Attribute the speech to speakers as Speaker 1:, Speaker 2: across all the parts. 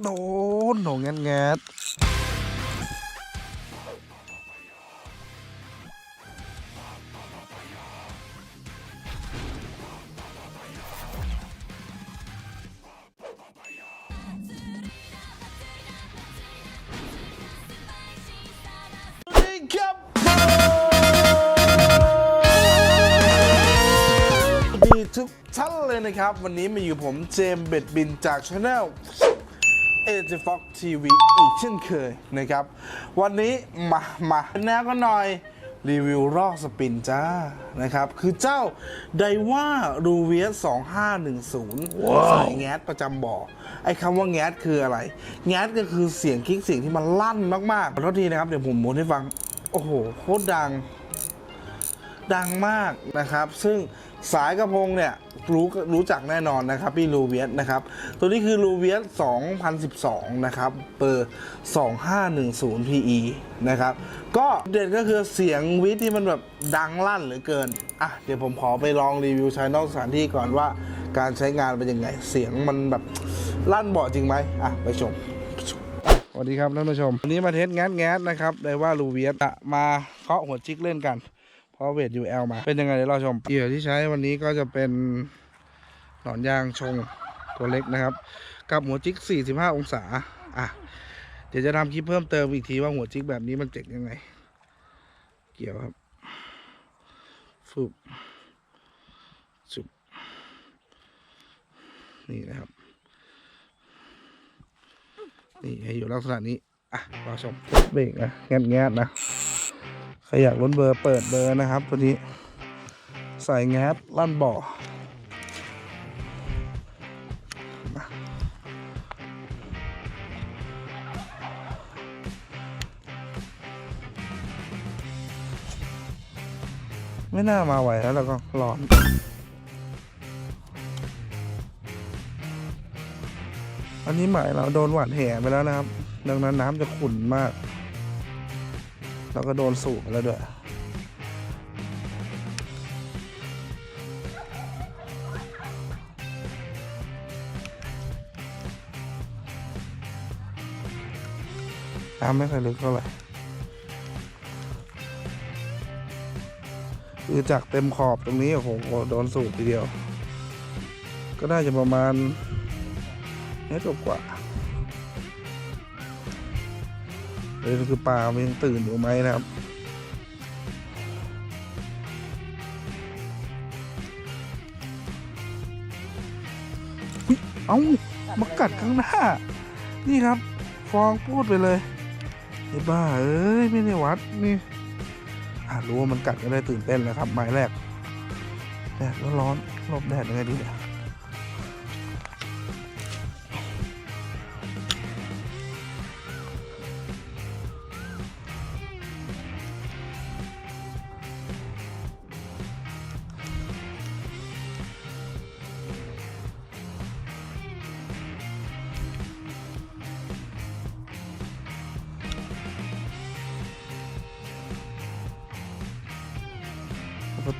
Speaker 1: โดนโหนงแงดแงดสวัสดีครับมีทุกท่านเลยนะครับ วันนี้มาอยู่ผมเจมเบ็ดบินจากช anel เอเจฟ็อกทีวีอีกเช่นเคยนะครับ วันนี้มา มาแนวกันหน่อย รีวิวรอกสปินจ้า นะครับ คือเจ้าไดว่ารูเวีย2510 สายแงสประจำบ่อ ไอ้คำว่าแงสคืออะไรแงสก็คือเสียงคลิกเสียงที่มันลั่นมากๆขอโทษทีนะครับ เดี๋ยวผมหมุนให้ฟัง โอ้โห โคตรดัง ดังมากนะครับ ซึ่งสายกระพงเนี่ยรู้รู้จักแน่นอนนะครับพี่ลูเวียสนะครับ ตัวนี้คือลูเวียส2012 นะครับเปอร์2510 PE นะครับ ก็เด่นก็คือเสียงวิทย์ที่มันแบบดังลั่นเหลือเกิน อะ เดี๋ยวผมขอไปลองรีวิวใช้นอกสถานที่ก่อนว่าการใช้งานเป็นยังไง เสียงมันแบบลั่นเบาจริงไหมอะ ไปชมสวัสดีครับท่านผู้ชม วันนี้มาเทสแงสแงสนะครับได้ว่าลูเวียสอะมาเคาะหัวจิกเล่นกัน เพราะเวท UL มา เป็นยังไงเดี๋ยวเราชมเหยื่อที่ใช้วันนี้ก็จะเป็นหนอนยางชงตัวเล็กนะครับ กับหัวจิก 45 องศา อะ เดี๋ยวจะทำคลิปเพิ่มเติมอีกทีว่าหัวจิกแบบนี้มันเจ๋งยังไง เกี่ยวครับฟุบสุบนี่นะครับ นี่ให้อยู่ลักษณะนี้ อะรอชมเบรกนะแงดแงดๆนะ ครอยากลุ้นเบอร์เปิดเบอร์นะครับ ตัวนี้ ใส่แงดลั่นบ่อ ไม่น่ามาไหวแล้วเราก็ร้อนอันนี้หมายเราโดนหวานแห่ไปแล้วนะครับ ดังนั้นน้ำจะขุ่นมาก แล้วก็โดนสูบแล้วด้วยน้ำไม่ค่อยลึกเท่าไหร่คือจากเต็มขอบตรงนี้โอ้โหโดนสูบทีเดียว ก็น่าจะประมาณเมตรกว่า เลยคือปลามันยังตื่นอยู่ไหมนะครับอุ๊ยเอ้ามากัดข้างหน้า นี่ครับ ฟองพูดไปเลยไอ้บ้าเอ้ย ไม่ได้วัดนี่รู้ว่ามันกัดก็ได้ตื่นเต้นแล้วครับไม้แรกแดดร้อนหลบแดดยังไงดีเนี่ย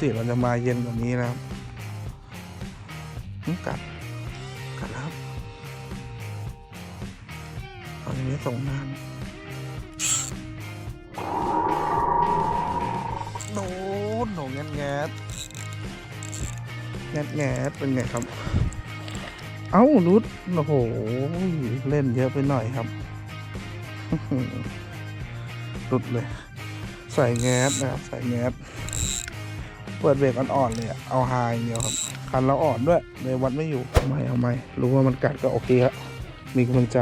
Speaker 1: ติเราจะมาเย็นกว่านี้นะครับกัดกัดแล้วครับตอนนี้ส่งนานโดนโหนงแงดแงดแงดแงดเป็นไงครับ เอ้ารุดโอ้โห เล่นเยอะไปหน่อยครับรุดเลย ใส่แงสนะครับ ใส่แงส เปิดเบรกอ่อนๆเลยอะเอาไฮเดียวครับ คันเราอ่อนด้วยเลยวัดไม่อยู่เอาไม่เอาไม่รู้ว่ามันกัดก็โอเคครับมีกำลังใจ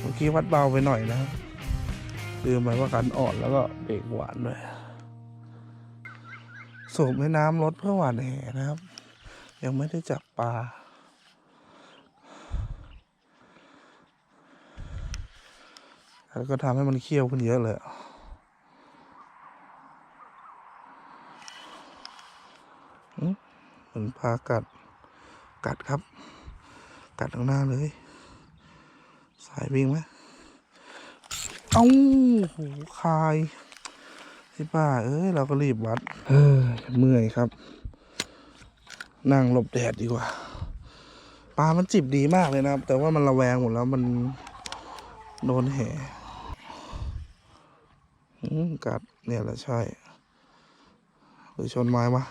Speaker 1: เมื่อกี้วัดเบาไปหน่อยนะครับลืมไปว่าคันอ่อนแล้วก็เบรกหวานด้วยสูบในน้ำลดเพื่อหวานแหนะครับ ยังไม่ได้จับปลา แล้วก็ทำให้มันเคี้ยวขึ้นเยอะเลยเหมือนพากัด กัดครับ กัดข้างหน้าเลย สายวิ่งไหมเอ้าโหคายที่ป้า เอ้ย เราก็รีบวัด เออเมื่อยครับ นั่งหลบแดดดีกว่า ปลามันจิบดีมากเลยนะครับ แต่ว่ามันระแวงหมดแล้วมันโดนแห่ กัดเนี่ยแหละใช่ หรือชนไม้มา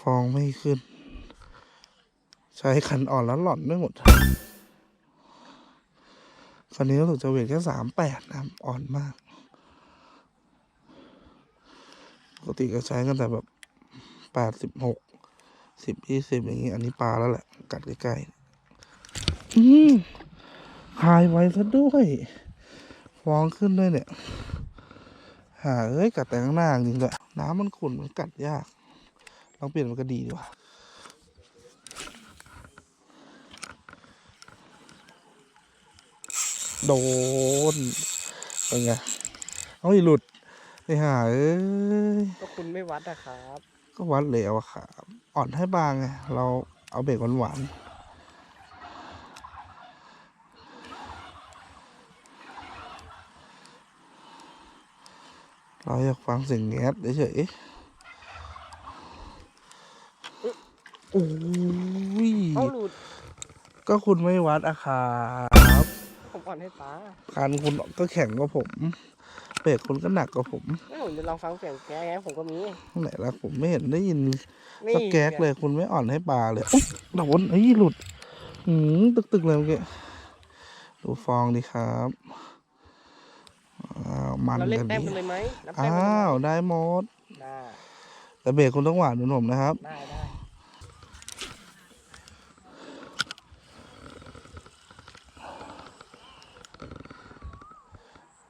Speaker 1: ฟองไม่ขึ้น ใช้คันอ่อนแล้วหล่อนไม่หมดคันนี้รู้สึกจะเวทแค่สามแปดนะอ่อนมาก ปกติก็ใช้กันแต่แบบแปดสิบหกสิบยี่สิบอย่างนี้ อันนี้ปลาแล้วแหละ กัดใกล้ๆอืม หายไวซะด้วยฟองขึ้นด้วยเนี่ย หาเอ้ยกัดแต่ข้างหน้าจริงด้วยน้ำมันขุ่นมันกัดยาก ลองเปลี่ยนมันก็ดีดีกว่าโดนเป็นไงเอาอีหลุดไปหาเอ้ย
Speaker 2: ก็คุณไม่วัดอะครับ
Speaker 1: ก็วัดแล้วอะครับ อ่อนให้บางไง เราเอาเบรกหวานๆ เราอยากฟังเสียงแงสเฉยๆโอ้ย
Speaker 2: เอาหลุด
Speaker 1: ก็คุณไม่วัดอะครับ
Speaker 2: ผมอ่อนให้ป้า
Speaker 1: คันคุณก็แข็งกว่าผม เบรกคุณก็หนักกว่าผม
Speaker 2: ไม่ผมจะลองฟังเสียงแกไงผมก็มี
Speaker 1: ไหนละผมไม่เห็นได้ยิน
Speaker 2: นี่
Speaker 1: สแก๊กเลยคุณไม่อ่อนให้ปลาเลยอุ๊ยโดนเฮ้ยหลุดหืมตึกตึกๆเลยเมื่อกี้ดูฟองดีครับ อ้าวมัน
Speaker 2: เราเล่น
Speaker 1: กัน
Speaker 2: แต้ม
Speaker 1: ดี
Speaker 2: กันเลยไหมนับแต้ม
Speaker 1: อ้
Speaker 2: กันเลยา
Speaker 1: ว
Speaker 2: ไหม
Speaker 1: ได้หมด
Speaker 2: ได้
Speaker 1: แต่เบรกคุณต้องหวานเหมือนผมนะครับ
Speaker 2: ได้ได้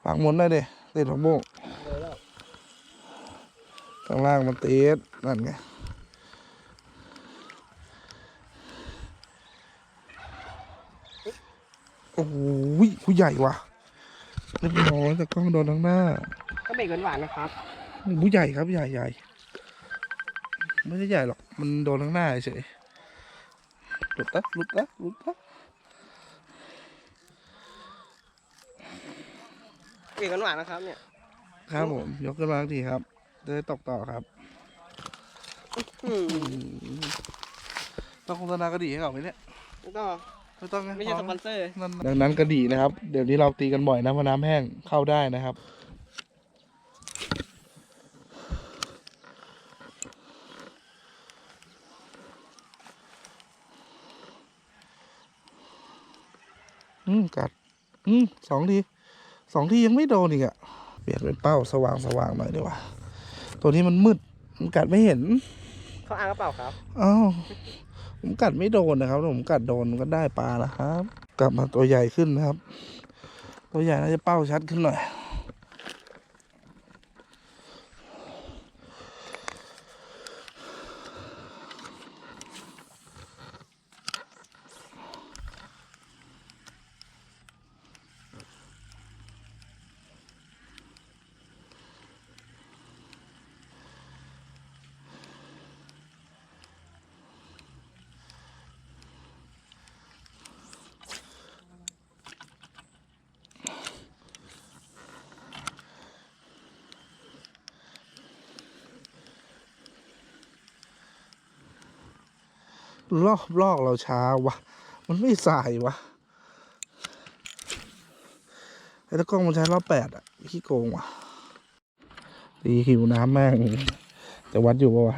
Speaker 1: ปักหมุนได้ดิติดหัวโบก
Speaker 2: เลยแล้ว
Speaker 1: ข้างล่างมันติดนั่นไงโอ้โหผู้ใหญ่ว่ะ เรียบร้อยแต่กล้องโดนทั้งหน้า
Speaker 2: ก็เบรกหวานๆนะครับ
Speaker 1: ผู้ใหญ่ครับใหญ่ใหญ่ไม่ได้ใหญ่หรอก มันโดนทั้งหน้าเฉยหลุดนะหลุดนะหลุดนะ
Speaker 2: เบรกหวานๆนะครับเนี่ย
Speaker 1: ครับผม ยกขึ้นมาทักทีครับจะได้ตกต่อครับ
Speaker 2: อืม
Speaker 1: ต้องโฆษณากระดี่ให้เขาไหมเนี่ย
Speaker 2: ไม่ต้อง
Speaker 1: ไม่ต้องง
Speaker 2: ไม่ใช่สปอนเซอร์
Speaker 1: นั่นดังนั้นกระดี่นะครับ เดี๋ยวนี้เราตีกันบ่อยนะเพราะน้ำแห้งเข้าได้นะครับ อืมกัด อืมสองทีสองทียังไม่โดนอีกอะเปลี่ยนเป็นเป้าสว่างสว่างๆหน่อยดีกว่า ตัวนี้มันมืดมันกัดไม่เห็น
Speaker 2: เขาอ้างกระเป๋าครับ
Speaker 1: อ้าว ผมกัดไม่โดนนะครับ ผมกัดโดนก็ได้ปลาแล้วครับ กลับมาตัวใหญ่ขึ้นนะครับ ตัวใหญ่น่าจะเป้าชัดขึ้นหน่อย ลอกลอกเราช้าวะ มันไม่สายวะไอ้ตะกล้องมันใช้รอบแปดอะขี้โกงว่ะ ดีหิวน้ำแม่งจะวัดอยู่ปะวะ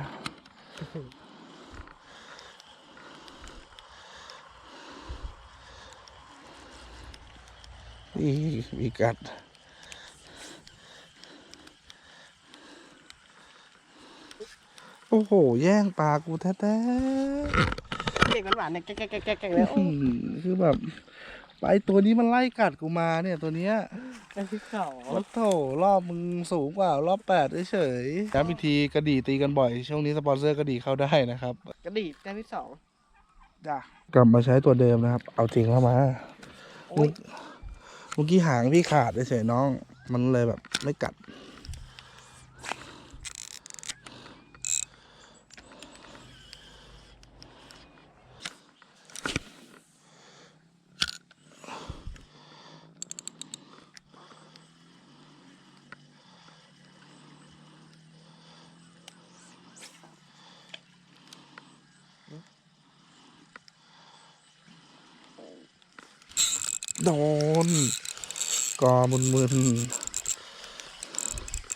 Speaker 1: อีมีกัด โอ้โห แย่งปลากูแท้
Speaker 2: เบรกหวานๆเนี่ยแก๊กๆๆๆๆเลย
Speaker 1: ๆอืมคือแบบไอตัวนี้มันไล่กัดกูมาเนี่ยตัวเนี้ย
Speaker 2: ไอ้ที่สอง
Speaker 1: โอ้โถรอบมึงสูงกว่ารอบแปดเฉยๆย้ำอีกทีกระดี่ตีกันบ่อย ช่วงนี้สปอนเซอร์กระดี่เข้าได้นะครับ
Speaker 2: กระดิ่แต้มที่สอง
Speaker 1: จ้ะกลับมาใช้ตัวเดิมนะครับ เอาจริงเข้ามา
Speaker 2: โอ้ย
Speaker 1: เมื่อกี้หางพี่ขาดเฉยๆน้อง มันเลยแบบไม่กัด โดนกอมึนมึน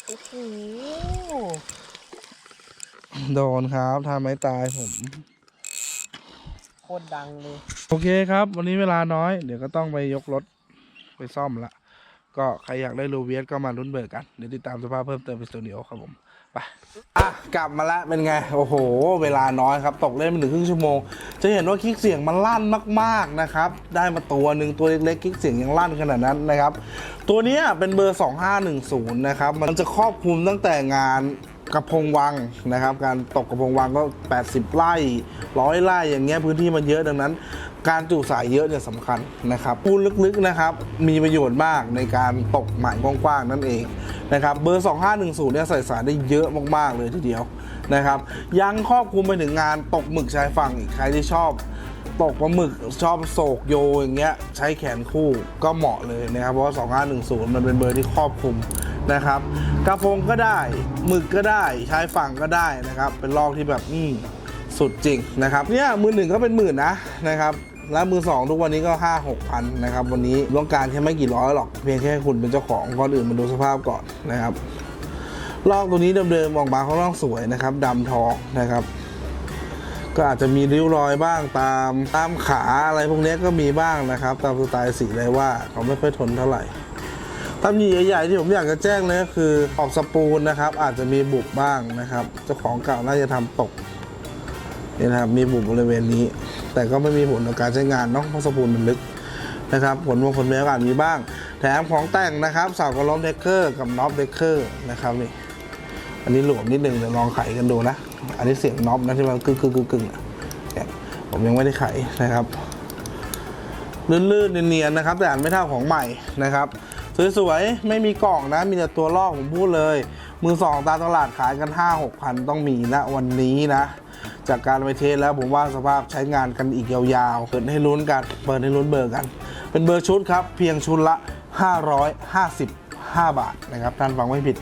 Speaker 2: โอ้โห
Speaker 1: ๆโดนครับทำไม้ตายผม
Speaker 2: โคตรดังเลย
Speaker 1: โอเคครับ วันนี้เวลาน้อย เดี๋ยวก็ต้องไปยกรถไปซ่อมละ ก็ใครอยากได้รูเวียสก็มาลุ้นเบิกกัน เดี๋ยวติดตามสภาพเพิ่มเติมในสตูดิโอครับผม ไปอะกลับมาแล้วเป็นไง โอ้โห เวลาน้อยครับ ตกเล่นไปถึงครึ่งชั่วโมง จะเห็นว่าคลิกเสียงมันลั่นมากๆนะครับ ได้มาตัวหนึ่งตัวเล็กๆคลิกเสียงยังลั่นขนาดนั้นนะครับ ตัวนี้เป็นเบอร์ 2510 นะครับ มันจะครอบคลุมตั้งแต่งานกระพงวังนะครับ การตกกระพงวังก็ 80 ไร่ร้อยไร่อย่างเงี้ยพื้นที่มันเยอะดังนั้น การจุสายเยอะเนี่ยสำคัญนะครับพูดลึกๆนะครับ มีประโยชน์มากในการตกหมายกว้างๆนั่นเอง นะครับเบอร์ 2510เนี่ยใส่สายได้เยอะมากๆเลยทีเดียวนะครับยังครอบคลุมไปถึงงานตกหมึกชายฝั่งอีกใครที่ชอบตกปลาหมึกชอบโศกโยอย่างเงี้ยใช้แขนคู่ก็เหมาะเลยนะครับ เพราะว่า 2510 มันเป็นเบอร์ที่ครอบคลุมนะครับ กระพงก็ได้หมึกก็ได้ชายฝั่งก็ได้นะครับ เป็นลอกที่แบบอืสุดจริงนะครับเนี่ยมือหนึ่งก็เป็นหมื่นนะนะครับ แล้วมือสองทุกวันนี้ก็5 6พันนะครับ วันนี้ต้องการแค่ไม่กี่ร้อยหรอก เพียงแค่คุณเป็นเจ้าของก่อนอื่นมาดูสภาพก่อนนะครับลอกตัวนี้เดิมๆออกมาเขาลอกสวยนะครับดำทองนะครับ ก็อาจจะมีริ้วรอยบ้างตามตามขาอะไรพวกนี้ก็มีบ้างนะครับ ตามสไตล์สีเลยว่าเขาไม่ค่อยทนเท่าไหร่ตำหนิใหญ่ๆที่ผมอยากจะแจ้งเลยก็คือออกสปูลนะครับ อาจจะมีบุบบ้างนะครับ เจ้าของเก่าน่าจะทำตก นี่นะครับมีบุบบริเวณนี้ แต่ก็ไม่มีผลต่อการใช้งานเนาะเพราะสปูลมันลึกนะครับผลวงผลแม้ก็อาจมีบ้าง แถมของแต่งนะครับเสากระล้อมเดคเกอร์กับน็อปเดคเกอร์นะครับนี่อันนี้หลวมนิดนึงเดี๋ยวลองไขกันดูนะ อันนี้เสียงน็อปนะที่มันกึกกึกกึกกึกอะเนี่ยผมยังไม่ได้ไขนะครับลื่นๆเนียนๆนะครับ แต่อ่านไม่เท่าของใหม่นะครับสวยๆ ไม่มีกล่องนะ มีแต่ตัวลอกผมพูดเลย มือสองตามตลาดขายกัน 5 6พันต้องมีนะวันนี้นะ จากการไปเทสแล้วผมว่าสภาพใช้งานกันอีกยาวๆ เปิดให้ลุ้นกัน เปิดให้ลุ้นเบอร์กัน เป็นเบอร์ชุดครับ เพียงชุดละ 555 บาทนะครับ ท่านฟังไม่ผิด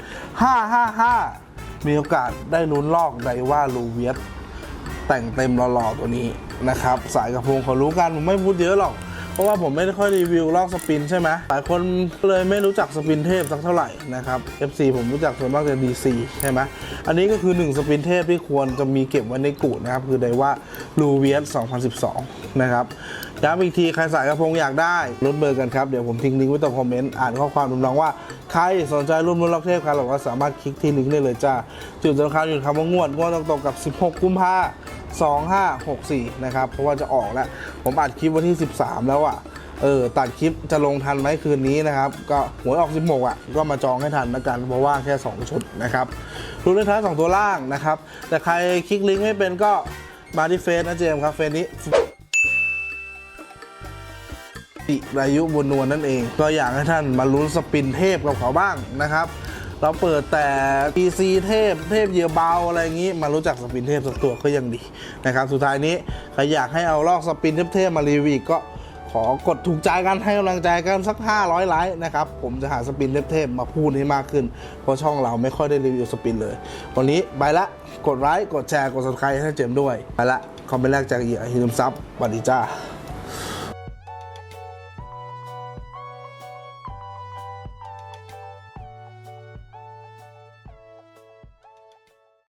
Speaker 1: 555 มีโอกาสได้ลุ้นลอกไดว่าลูเวียสแต่งเต็มหล่อๆตัวนี้นะครับ สายกระโปรงเขารู้กัน ผมไม่พูดเยอะหรอก เพราะว่าผมไม่ได้ค่อยรีวิวลอกสปินใช่ไหมหลายคนเลยไม่รู้จักสปินเทพสักเท่าไหร่นะครับ FC ผมรู้จักส่วนมากจะ DC ใช่ไหมอันนี้ก็คือ 1 สปินเทพที่ควรจะมีเก็บไว้ในกูดนะครับ คือไดว่าลูเวียส2012 นะครับ ย้ำอีกทีใครสายกระโปรงอยากได้ลดเบอร์กันครับ เดี๋ยวผมทิ้งลิงก์ไว้ใต้คอมเมนต์อ่านข้อความรวมรองว่า ใครสนใจร่วมรุ่นล็อกเทพครับเราก็สามารถคลิกที่ลิงก์ได้เลยจ้าจุดสำคัญอยู่คำว่างวดงวดตรงๆกับ 16 กุมภา2564 นะครับ เพราะว่าจะออกแล้ว ผมอัดคลิปวันที่ 13 แล้วอะเออตัดคลิปจะลงทันไหมคืนนี้นะครับ ก็หวยออก 16 อะ ก็มาจองให้ทันนะกัน เพราะว่าแค่ 2 ชุดนะครับรูปเลขท้าย2ตัวล่างนะครับ แต่ใครคลิกลิงก์ไม่เป็นก็มาที่เฟซนะเจมส์ครับเฟซนี้ ติรายุบุญนวลนั่นเอง ก็อยากให้ท่านมาลุ้นสปินเทพกับเขาบ้างนะครับ เราเปิดแต่ PC เทพเทพเยือเบาอะไรอย่างนี้ มารู้จักสปินเทพสักตัวก็ยังดีนะครับ สุดท้ายนี้ใครอยากให้เอาลอกสปินเทพๆมารีวิวก็ขอกดถูกใจกันให้กำลังใจกันสัก 500 ไลค์นะครับ ผมจะหาสปินเทพๆมาพูดให้มากขึ้น เพราะช่องเราไม่ค่อยได้รีวิวสปินเลย วันนี้ไปละ กดไลค์กดแชร์ กด subscribe ให้เจมด้วย ไปละ คอมเมนต์แรกจากเหยื่อฮิมซับสวัสดีจ้า